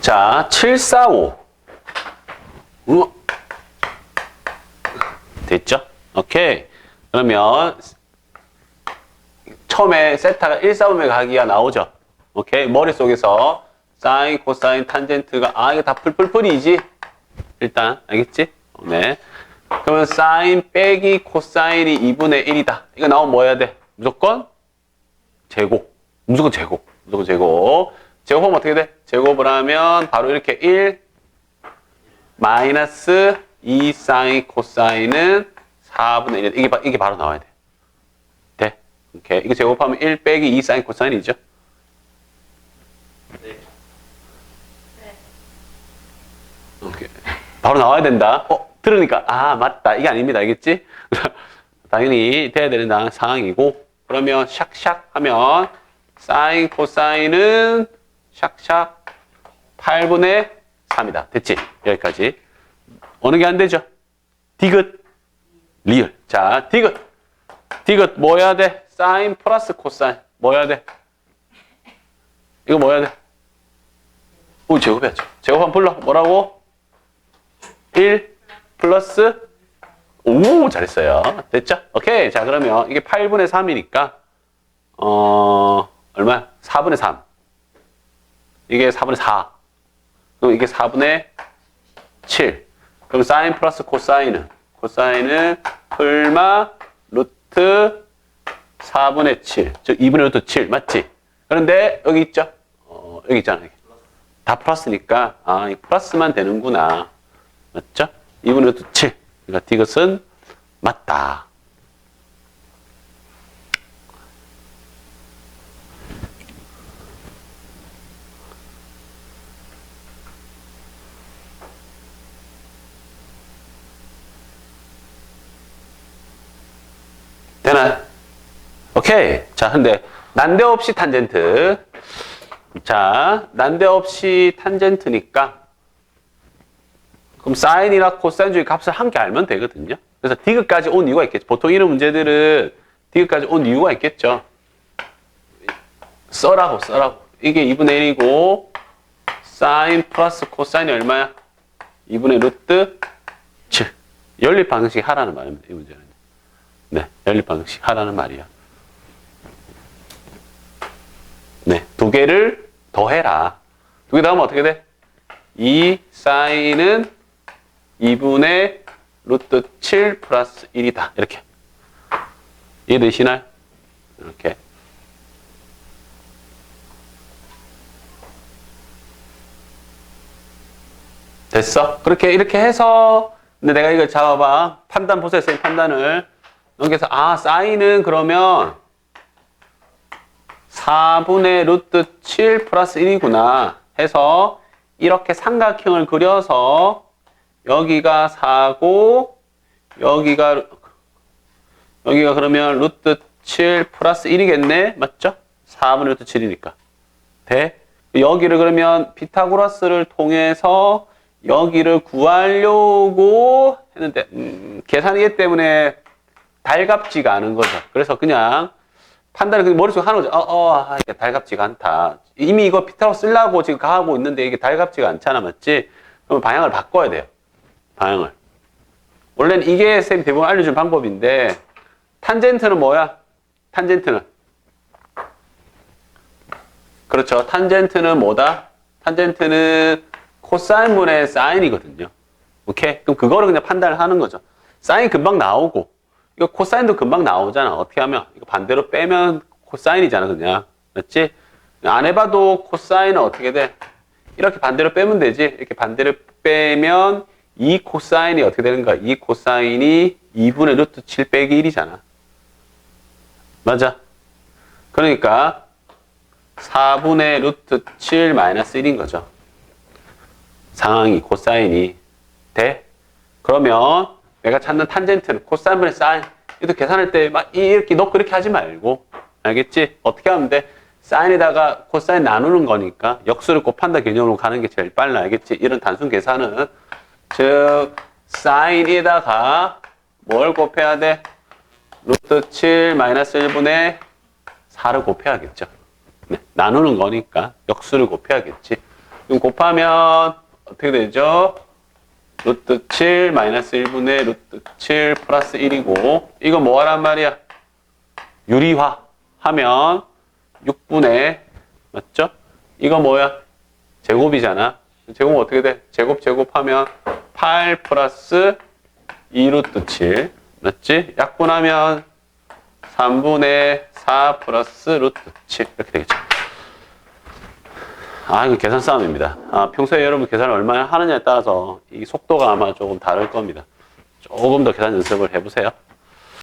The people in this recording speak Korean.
자, 745. 우와. 됐죠? 오케이. 그러면 처음에 세타가 145에 가기가 나오죠? 오케이. 머릿속에서 사인, 코사인, 탄젠트가 아, 이거 다 풀풀풀이지? 일단 알겠지? 네. 그러면 사인 빼기 코사인이 2분의 1이다. 이거 나오면 뭐 해야 돼? 무조건 제곱. 무조건 제곱. 무조건 제곱. 제곱하면 어떻게 돼? 제곱을 하면 바로 이렇게 1 마이너스 2 사인 코사인은 4분의 1. 이게, 바- 이게 바로 나와야 돼. 돼? 오케이. 이거 제곱하면 1 빼기 2 사인 코사인이죠? 오케이. 바로 나와야 된다. 어, 들으니까, 아, 맞다. 이게 아닙니다. 알겠지? 당연히 돼야 되는 당- 상황이고, 그러면 샥샥 하면, 사인, 코사인은 샥샥 8분의 3이다. 됐지? 여기까지. 어느 게 안 되죠? 디귿, 리을. 자, 디귿. 디귿 뭐 해야 돼? 사인 플러스 코사인. 뭐 해야 돼? 이거 뭐 해야 돼? 오, 제곱해야죠. 제곱하면 불러. 뭐라고? 1 플러스 오 잘했어요. 됐죠? 오케이. 자 그러면 이게 8분의 3이니까 어 얼마? 4분의 3. 이게 4분의 4. 그럼 이게 4분의 7. 그럼 사인 플러스 코사인은 코사인은 풀마 루트 4분의 7. 즉 2분의 루트 7 맞지? 그런데 여기 있죠? 어, 여기 있잖아. 여기. 다 플러스니까 아, 이 플러스만 되는구나. 맞죠? 2분의 루트 7. 그러니까 디귿은 맞다. 되나? 오케이. 자, 근데 난데없이 탄젠트. 자, 난데없이 탄젠트니까 그럼 사인이나 코사인 중에 값을 함께 알면 되거든요. 그래서 디귿까지 온 이유가 있겠죠. 보통 이런 문제들은 디귿까지 온 이유가 있겠죠. 써라고 써라고. 이게 2분의 1이고 사인 플러스 코사인이 얼마야? 2분의 루트 7. 연립 방식 하라는 말입니다. 이 문제는. 네, 연립 방식 하라는 말이야. 네, 두 개를 더해라. 두개 더하면 어떻게 돼? 2 사인은 2분의 루트 7 플러스 1이다. 이렇게. 이해되시나요? 이렇게. 됐어? 그렇게, 이렇게 해서, 근데 내가 이걸 잡아봐. 판단 보세요, 선생님 판단을. 여기서, 아, 사인은 그러면 4분의 루트 7 플러스 1이구나 해서 이렇게 삼각형을 그려서 여기가 4고 여기가 여기가 그러면 루트 7 플러스 1이겠네 맞죠? 4분의 루트 7이니까 돼? 여기를 그러면 피타고라스를 통해서 여기를 구하려고 했는데 음, 계산이기 때문에 달갑지가 않은 거죠 그래서 그냥 판단을 그냥 머릿속에 하는 거죠. 어, 어, 아, 이게 달갑지가 않다. 이미 이거 피타고 쓰려고 지금 가고 있는데 이게 달갑지가 않잖아, 맞지? 그러면 방향을 바꿔야 돼요. 방향을. 원래는 이게 쌤 대부분 알려준 방법인데, 탄젠트는 뭐야? 탄젠트는. 그렇죠. 탄젠트는 뭐다? 탄젠트는 코사인분의 사인이거든요. 오케이? 그럼 그거를 그냥 판단을 하는 거죠. 사인 금방 나오고, 이거 코사인도 금방 나오잖아. 어떻게 하면? 이거 반대로 빼면 코사인이잖아, 그냥. 맞지? 안 해봐도 코사인은 어떻게 돼? 이렇게 반대로 빼면 되지. 이렇게 반대로 빼면 이 코사인이 어떻게 되는 거야? 이 코사인이 2분의 루트 7 빼기 1이잖아. 맞아. 그러니까 4분의 루트 7 마이너스 1인 거죠. 상황이, 코사인이. 돼? 그러면 내가 찾는 탄젠트는 코사인분의 사인. 이것도 계산할 때 막 이렇게 넣고 이렇게 하지 말고. 알겠지? 어떻게 하면 돼? 사인에다가 코사인 나누는 거니까 역수를 곱한다 개념으로 가는 게 제일 빨라. 알겠지? 이런 단순 계산은. 즉, 사인에다가 뭘 곱해야 돼? 루트 7 마이너스 1분의 4를 곱해야겠죠. 네, 나누는 거니까 역수를 곱해야겠지. 그럼 곱하면 어떻게 되죠? 루트 7 마이너스 1분의 루트 7 플러스 1이고 이거 뭐 하란 말이야? 유리화 하면 6분의 맞죠? 이거 뭐야? 제곱이잖아. 제곱 어떻게 돼? 제곱 제곱하면 8 플러스 2 루트 7 맞지? 약분하면 3분의 4 플러스 루트 7 이렇게 되겠죠. 아, 이거 계산 싸움입니다. 아, 평소에 여러분 계산을 얼마나 하느냐에 따라서 이 속도가 아마 조금 다를 겁니다. 조금 더 계산 연습을 해보세요.